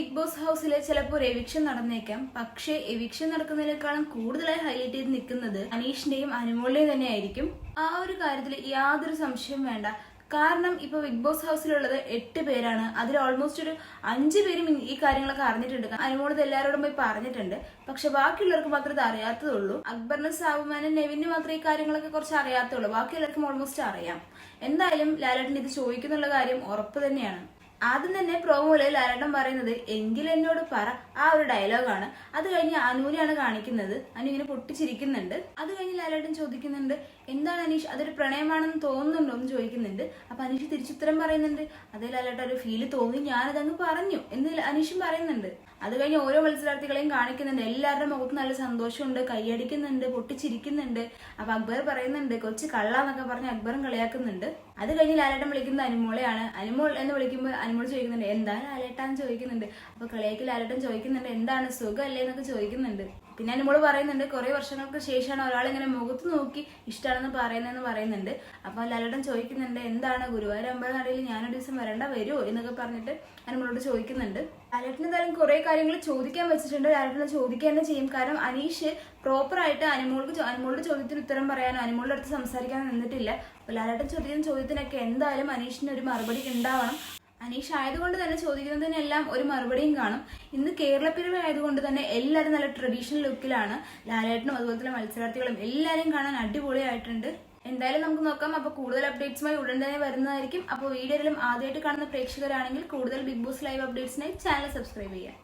Big boss ഹൗസിൽ ചിലപ്പോൾ ഒരു എവിക്ഷൻ നടന്നേക്കാം. പക്ഷേ എവിക്ഷൻ നടക്കുന്നതിനേക്കാളും കൂടുതലായി ഹൈലൈറ്റ് ചെയ്ത് നിൽക്കുന്നത് അനീഷിന്റെയും അനുമോളിന്റെയും തന്നെയായിരിക്കും. ആ ഒരു കാര്യത്തിൽ യാതൊരു സംശയവും വേണ്ട. കാരണം ഇപ്പൊ ബിഗ് ബോസ് ഹൗസിലുള്ളത് എട്ട് പേരാണ്. അതിൽ ഓൾമോസ്റ്റ് ഒരു അഞ്ച് പേരും ഈ- കാര്യങ്ങളൊക്കെ അറിഞ്ഞിട്ടുണ്ട്. അനുമോളത് എല്ലാവരോടും പോയി പറഞ്ഞിട്ടുണ്ട്. പക്ഷെ ബാക്കിയുള്ളവർക്ക് മാത്രമേ ഇത് അറിയാത്തതുള്ളൂ. അക്ബറിന് സാബുമാനും നെവിന് മാത്രമേ ഈ കാര്യങ്ങളൊക്കെ കുറച്ച് അറിയാത്തുള്ളൂ ബാക്കി എല്ലാവർക്കും ഓൾമോസ്റ്റ് അറിയാം. എന്തായാലും ലാലേട്ടൻ ഇത് ചോദിക്കുന്നുള്ള കാര്യം ഉറപ്പ് തന്നെയാണ്. ആദ്യം തന്നെ പ്രോമോയിൽ ലാലേട്ടൻ പറയുന്നത് എങ്കിൽ എന്നോട് പറ. ആ ഒരു ഡയലോഗാണ് അത് കഴിഞ്ഞ് അനുവിനെയാണ് കാണിക്കുന്നത്. അനു ഇങ്ങനെ പൊട്ടിച്ചിരിക്കുന്നുണ്ട്. അത് കഴിഞ്ഞ് ലാലേട്ടൻ ചോദിക്കുന്നുണ്ട് എന്താണ് അനീഷ്? അതൊരു പ്രണയമാണെന്ന് തോന്നുന്നുണ്ടോ? എന്ന് ചോദിക്കുന്നുണ്ട്. അപ്പൊ അനീഷ് തിരിച്ചുത്തരം പറയുന്നുണ്ട് അതേ ലാലേട്ടൻ ഒരു ഫീൽ തോന്നി. ഞാനതങ്ങ് പറഞ്ഞു. എന്ന് അനീഷും പറയുന്നുണ്ട്. അത് കഴിഞ്ഞ് ഓരോ മത്സരാർത്ഥികളെയും കാണിക്കുന്നുണ്ട്. എല്ലാവരുടെ മുഖത്ത് നല്ല സന്തോഷമുണ്ട്. കൈയടിക്കുന്നുണ്ട് പൊട്ടിച്ചിരിക്കുന്നുണ്ട്. അപ്പൊ അക്ബർ പറയുന്നുണ്ട് കൊച്ചു കള്ള എന്നൊക്കെ പറഞ്ഞ് അക്ബറും കളിയാക്കുന്നുണ്ട്. അത് കഴിഞ്ഞ് ലാലേട്ടൻ വിളിക്കുന്നത് അനുമോളെയാണ്. അനുമോൾ എന്ന് വിളിക്കുമ്പോൾ അനുമോൾ ചോദിക്കുന്നുണ്ട് എന്താണ് ലാലേട്ടാന്ന് ചോദിക്കുന്നുണ്ട്? അപ്പൊ കളിയാക്കി ലാലേട്ടൻ ചോദിക്കുന്നുണ്ട് എന്താണ് സുഖമല്ലേ എന്നൊക്കെ ചോദിക്കുന്നുണ്ട്. പിന്നെ അനുമോൾ പറയുന്നുണ്ട് കുറെ വർഷങ്ങൾക്ക് ശേഷമാണ് ഒരാൾ ഇങ്ങനെ മുഖത്ത് നോക്കി ഇഷ്ടമാണെന്ന് പറയുന്നതെന്ന് പറയുന്നുണ്ട്. അപ്പൊ ലാലേട്ടൻ ചോദിക്കുന്നുണ്ട് എന്താണ് ഗുരുവായൂർ അമ്പലനടയിൽ ഞാനൊരു ദിവസം വരേണ്ട വരുമോ എന്നൊക്കെ പറഞ്ഞിട്ട് അനുമോളോട് ചോദിക്കുന്നുണ്ട്. ലാലേട്ടൻ എന്തായാലും കുറെ കാര്യങ്ങൾ ചോദിക്കാൻ വെച്ചിട്ടുണ്ട്. ലാലേട്ടനെ ചോദിക്കാൻ തന്നെ ചെയ്യും. കാരണം അനീഷ് പ്രോപ്പർ ആയിട്ട് അനുമോൾക്ക് അനുമോളുടെ ചോദ്യത്തിന് ഉത്തരം പറയാനോ അനുമോളുടെ അടുത്ത് സംസാരിക്കാനോ നിന്നിട്ടില്ല. അപ്പൊ ലാലേട്ടൻ ചോദിക്കുന്ന ചോദ്യത്തിനൊക്കെ എന്തായാലും അനീഷിന് ഒരു മറുപടി ഉണ്ടാവണം. അനീഷ് ആയതുകൊണ്ട് തന്നെ ചോദിക്കുന്നതിനെല്ലാം ഒരു മറുപടിയും കാണും. ഇന്ന് കേരളപ്പിറവി ആയതുകൊണ്ട് തന്നെ എല്ലാവരും നല്ല ട്രഡീഷണൽ ലുക്കിലാണ്. ലാലേട്ടനും അതുപോലെ തന്നെ മത്സരാർത്ഥികളും എല്ലാവരെയും കാണാൻ അടിപൊളിയായിട്ടുണ്ട്. എന്തായാലും നമുക്ക് നോക്കാം. അപ്പോൾ കൂടുതൽ അപ്ഡേറ്റ്സുമായി ഉടൻ തന്നെ വരുന്നതായിരിക്കും. അപ്പോൾ വീഡിയോയിലും ആദ്യമായിട്ട് കാണുന്ന പ്രേക്ഷകരാണെങ്കിൽ കൂടുതൽ ബിഗ് ബോസ് ലൈവ് അപ്ഡേറ്റ്സിനായി ചാനൽ സബ്സ്ക്രൈബ് ചെയ്യാം